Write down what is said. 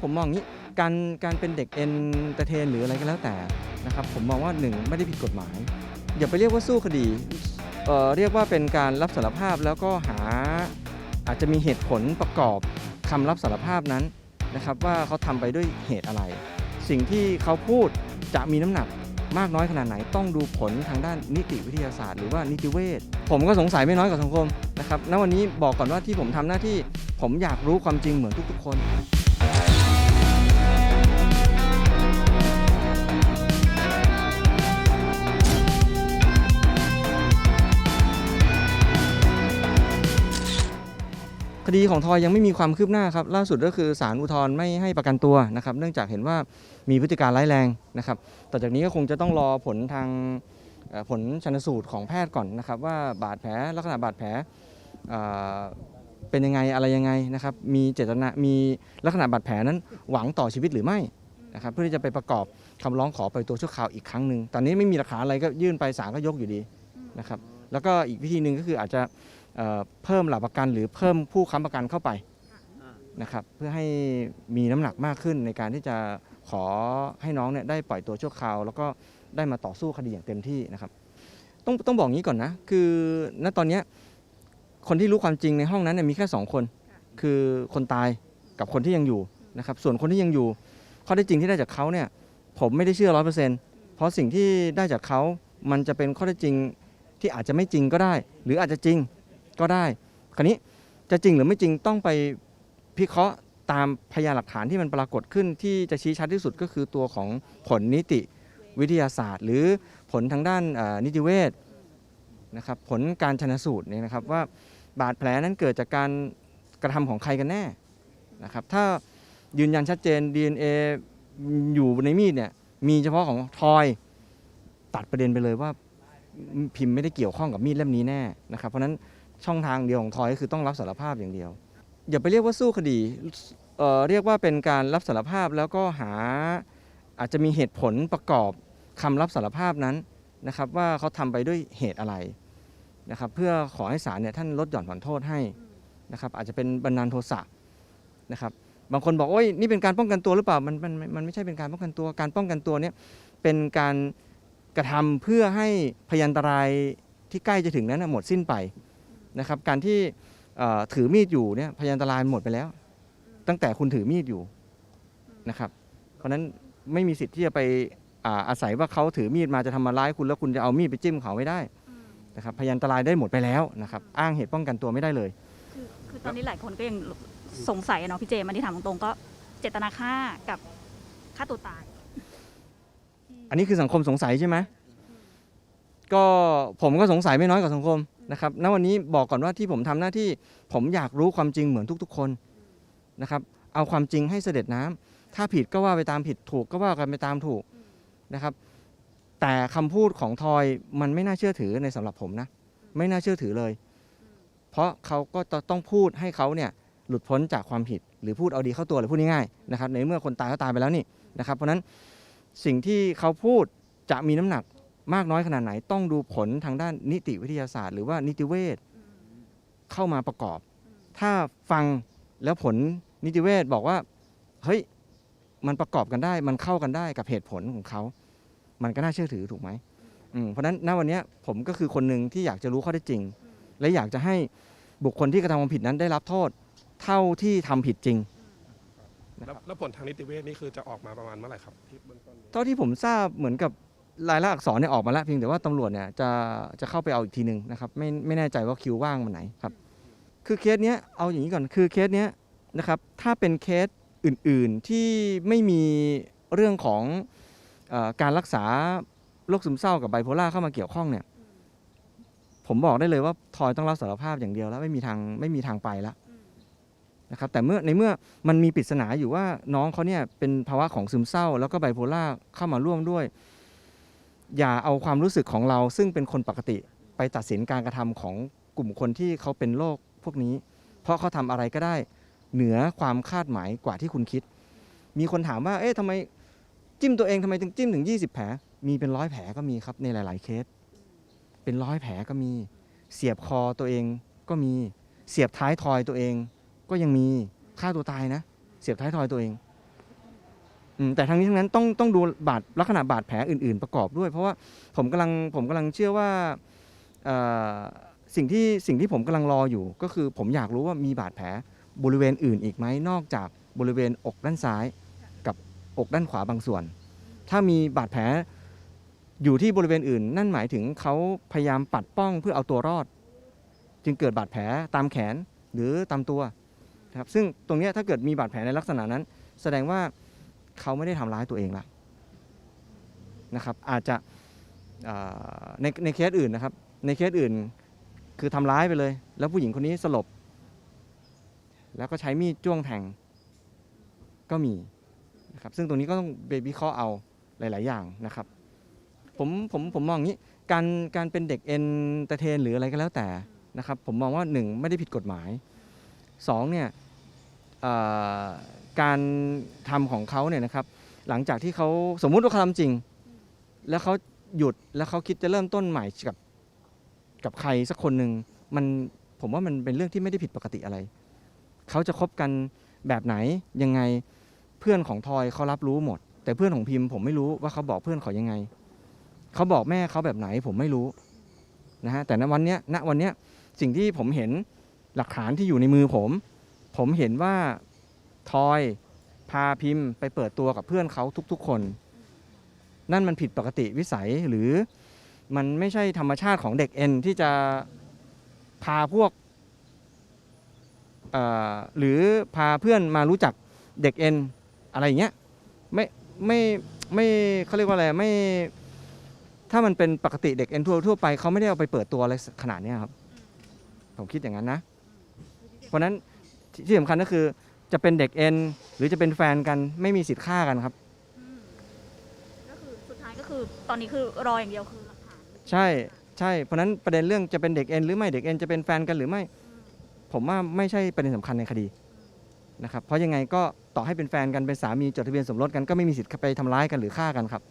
ผมมองงนี้การการเป็นเด็กเอนเตอร์เทนหรืออะไรก็แล้วแต่นะครับผมมองว่าหนึ่งไม่ได้ผิดกฎหมาย อย่าไปเรียกว่าสู้คดีเอ่อเรียกว่าเป็นการรับสารภาพแล้วก็หาอาจจะมีเหตุผลประกอบคำรับสารภาพนั้นนะครับว่าเขาทำไปด้วยเหตุอะไร สิ่งที่เขาพูดจะมีน้ำหนักมากน้อยขนาดไหนต้องดูผลทางด้านนิติวิทยาศาสตร์หรือว่านิติเวชผมก็สงสัยไม่น้อยกว่าสังคมนะครับณวันนี้บอกก่อนว่าที่ผมทำหน้าที่ ผมอยากรู้ความจริงเหมือนทุกๆคน คดีของทอยยังไม่มีความคืบหน้าครับล่าสุดก็คือศาลอุทธรณ์ไม่ให้ประกันตัวนะครับ เนื่องจากเห็นว่ามีพฤติการร้ายแรงนะครับต่อจากนี้ก็คงจะต้องรอผลทางผลชันสูตรของแพทย์ก่อนนะครับว่าบาดแผลลักษณะบาดแผลเป็นยังไงอะไรยังไงนะครับมีเจตนามีลักษณะบาดแผลนั้นหวังต่อชีวิตหรือไม่นะครับเพื่อที่จะไปประกอบคำร้องขอไปตัวชั่วคราวอีกครั้งหนึ่งตอนนี้ไม่มีหลักฐานอะไรก็ยื่นไปศาลก็ยกอยู่ดีนะครับแล้วก็อีกวิธีหนึ่งก็คืออาจจะ เพิ่มหลักประกันหรือเพิ่มผู้ค้ำประกันเข้าไปนะครับเพื่อให้มีน้ำหนักมากขึ้นในการที่จะขอให้น้องเนี่ยได้ปล่อยตัวชั่วคราว แล้วก็ได้มาต่อสู้คดีอย่างเต็มที่นะครับ ต้องต้องบอกงี้ก่อนนะ คือณตอนเนี้ยคนที่รู้ความจริงในห้องนั้นเนี่ยมีแค่สองคน คือคนตายกับคนที่ยังอยู่นะครับส่วนคนที่ยังอยู่ข้อเท็จจริงที่ได้จากเขาเนี่ยผมไม่ได้เชื่อร้อยเปอร์เซ็นต์เพราะสิ่งที่ได้จากเขามันจะเป็นข้อเท็จจริงที่อาจจะไม่จริงก็ได้ หรืออาจจะจริง ก็ได้ คราวนี้จะจริงหรือไม่จริงต้องไปพิเคราะห์ตามพยานหลักฐานที่มันปรากฏขึ้นที่จะชี้ชัดที่สุดก็คือตัวของผลนิติวิทยาศาสตร์ หรือผลทางด้านนิติเวชนะครับผลการชนสูตรเนี่ยนะครับว่าบาดแผลนั้นเกิดจากการกระทำของใครกันแน่นะครับถ้ายืนยันชัดเจน DNA อยู่ในมีดเนี่ยมีเฉพาะของทอยตัดประเด็นไปเลยว่าพิมพ์ไม่ได้เกี่ยวข้องกับมีดเล่มนี้แน่นะครับเพราะฉะนั้น ช่องทางเดียวของทอยก็คือต้องรับสารภาพอย่างเดียว อย่าไปเรียกว่าสู้คดีเเรียกว่าเป็นการรับสารภาพแล้วก็หาอาจจะมีเหตุผลประกอบคำรับสารภาพนั้นนะครับว่าเขาทำไปด้วยเหตุอะไรนะครับเพื่อขอให้ศาลเนี่ยท่านลดหย่อนผ่อนโทษให้นะครับอาจจะเป็นบันดาลโทสะนะครับบางคนบอกโอ้ยนี่เป็นการป้องกันตัวหรือเปล่ามันมันมันไม่ใช่เป็นการป้องกันตัวการป้องกันตัวเนี่ยเป็นการกระทำเพื่อให้พยันตรายที่ใกล้จะถึงนั้นหมดสิ้นไป นะครับการที่เอ่อถือมีดอยู่เนี่ยพยานอันตรายหมดไปแล้ว ตั้งแต่คุณถือมีดอยู่นะครับ เพราะฉะนั้นไม่มีสิทธิ์ที่จะไปอาอาศัยว่าเขาถือมีดมาจะทำมาร้ายคุณแล้วคุณจะเอามีดไปจิ้มเขาไม่ได้นะครับพยานอันตรายได้หมดไปแล้วนะครับอ้างเหตุป้องกันตัวไม่ได้เลยคือคือตอนนี้หลายคนก็ยังสงสัยอะเนาะพี่เจมันที่ถามตรงๆก็เจตนาฆ่ากับฆ่าตัวตาย อันนี้คือสังคมสงสัยใช่ไหมก็ผมก็สงสัยไม่น้อยกว่าสังคม นะครับณวันนี้บอกก่อนว่าที่ผมทำหน้าที่ ผมอยากรู้ความจริงเหมือนทุก ๆ คนนะครับ เอาความจริงให้เสด็จน้ำถ้าผิดก็ว่าไปตามผิดถูกก็ว่ากันไปตามถูกนะครับ แต่คำพูดของทอยมันไม่น่าเชื่อถือในสำหรับผมนะ ไม่น่าเชื่อถือเลย เพราะเขาก็ต้องพูดให้เขาเนี่ยหลุดพ้นจากความผิด หรือพูดเอาดีเข้าตัวหรือพูดง่ายๆนะครับ ในเมื่อคนตายก็ตายไปแล้วนี่นะครับ เพราะฉะนั้นสิ่งที่เขาพูดจะมีน้ำหนัก มากน้อยขนาดไหนต้องดูผลทางด้านนิติวิทยาศาสตร์ หรือว่านิติเวชเข้ามาประกอบ ถ้าฟังแล้วผลนิติเวชบอกว่าเฮ้ยมันประกอบกันได้ มันเข้ากันได้กับเหตุผลของเขา มันก็น่าเชื่อถือถูกไหมอืมเพราะฉะนั้นณวันเนี้ยผมก็คือคนหนึ่งที่อยากจะรู้ข้อเท็จจริง และอยากจะให้บุคคลที่กระทำความผิดนั้นได้รับโทษเท่าที่ทำผิดจริงแล้วแล้วผลทางนิติเวชนี่คือจะออกมาประมาณเมื่อไหร่ครับที่เบื้องต้นเท่าที่ผมทราบเหมือนกับ รายละอักษรเนี่ยออกมาแล้วเพียงแต่ว่าตำรวจเนี่ยจะจะเข้าไปเอาอีกทีหนึ่งนะครับไม่ไม่แน่ใจว่าคิวว่างวันไหนครับคือเคสเนี้ยเอาอย่างนี้ก่อนคือเคสเนี้ยนะครับถ้าเป็นเคสอื่นๆที่ไม่มีเรื่องของออการรักษาโรคซึมเศร้ากับไบโพล่าเข้ามาเกี่ยวข้องเนี่ยผมบอกได้เลยว่าทอยต้องรับสารภาพอย่างเดียวแล้วไม่มีทางไม่มีทางไปแล้วนะครับแต่เมื่อในเมื่อมันมีปริศนาอยู่ว่าน้องเขาเนี่ยเป็นภาวะของซึมเศร้า แล้วก็ไบโพล่าเข้ามาร่วมด้วย อย่าเอาความรู้สึกของเราซึ่งเป็นคนปกติไปตัดสินการกระทำของกลุ่มคนที่เขาเป็นโรคพวกนี้ เพราะเขาทำอะไรก็ได้เหนือความคาดหมายกว่าที่คุณคิด มีคนถามว่า เอ๊ะทำไมจิ้มตัวเองทำไมถึงจิ้มถึง 20 แผล มีเป็นร้อยแผลก็มีครับในหลาย ๆ เคส เป็นร้อยแผลก็มี เสียบคอตัวเองก็มี เสียบท้ายทอยตัวเอง ก็ยังมีฆ่าตัวตายนะ เสียบท้ายทอยตัวเอง แต่ทั้งนี้ทั้งนั้นต้องต้องดูบาดลักษณะบาดแผลอื่น ๆ ประกอบด้วย เพราะว่าผมกำลังผมกำลังเชื่อว่าสิ่งที่สิ่งที่ผมกำลังรออยู่ ก็คือผมอยากรู้ว่ามีบาดแผลบริเวณอื่นอีกไหมนอกจากบริเวณอกด้านซ้ายกับอกด้านขวาบางส่วน ถ้ามีบาดแผลอยู่ที่บริเวณอื่น นั่นหมายถึงเขาพยายามปัดป้องเพื่อเอาตัวรอด จึงเกิดบาดแผลตามแขนหรือตามตัวครับซึ่งตรงนี้ถ้าเกิดมีบาดแผลในลักษณะนั้น แสดงว่า เขาไม่ได้ทำร้ายตัวเองละนะครับ อาจจะในในเคสอื่นนะครับ ในเคสอื่นคือทำร้ายไปเลย แล้วผู้หญิงคนนี้สลบ แล้วก็ใช้มีดจ้วงแทงก็มีนะครับ ซึ่งตรงนี้ก็ต้องไปวิเคราะห์เอาหลาย ๆ อย่างนะครับ ผมผมผมมองอย่างนี้การการเป็นเด็กเอ็นเตอร์เทน หรืออะไรก็แล้วแต่นะครับ ผมมองว่าหนึ่งไม่ได้ผิดกฎหมายสองเนี่ย การทำของเขาเนี่ยนะครับ หลังจากที่เขาสมมุติว่าเขาทำจริง แล้วเขาหยุดแล้วเขาคิดจะเริ่มต้นใหม่กับกับใครสักคนหนึ่งมันผมว่ามันเป็นเรื่องที่ไม่ได้ผิดปกติอะไร เขาจะคบกันแบบไหนยังไงเพื่อนของทอยเขารับรู้หมด แต่เพื่อนของพิมพ์ ผมไม่รู้ว่าเขาบอกเพื่อนเขายังไง เขาบอกแม่เขาแบบไหน ผมไม่รู้นะฮะแต่ณวันเนี้ยณวันเนี้ยสิ่งที่ผมเห็นหลักฐานที่อยู่ในมือผม ผมเห็นว่า ทอยพาพิมพ์ไปเปิดตัวกับเพื่อนเขาทุกๆคน นั่นมันผิดปกติวิสัยหรือมันไม่ใช่ธรรมชาติของเด็กเอ็นที่จะพาพวกหรือพาเพื่อนมารู้จักเด็กเอ็นอะไรอย่างเงี้ยไม่ไม่ไม่เขาเรียกว่าอะไรไม่ถ้ามันเป็นปกติเด็กเอ็นทั่วทั่วไปเขาไม่ได้เอาไปเปิดตัวอะไรขนาดนี้ครับ ผมคิดอย่างนั้นนะ เพราะนั้นที่สำคัญก็คือ จะเป็นเด็กเอ็นหรือจะเป็นแฟนกันไม่มีสิทธิ์ฆ่ากันครับ ก็คือสุดท้ายก็คือตอนนี้คือรออย่างเดียวคือหลักฐานใช่ใช่เพราะฉะนั้นประเด็นเรื่องจะเป็นเด็กเอ็นหรือไม่เด็กเอ็นจะเป็นแฟนกันหรือไม่ ผมว่าไม่ใช่ประเด็นสำคัญในคดีนะครับเพราะยังไงก็ต่อให้เป็นแฟนกันเป็นสามีจดทะเบียนสมรสกันก็ไม่มีสิทธิ์ไปทำร้ายกันหรือฆ่ากันครับ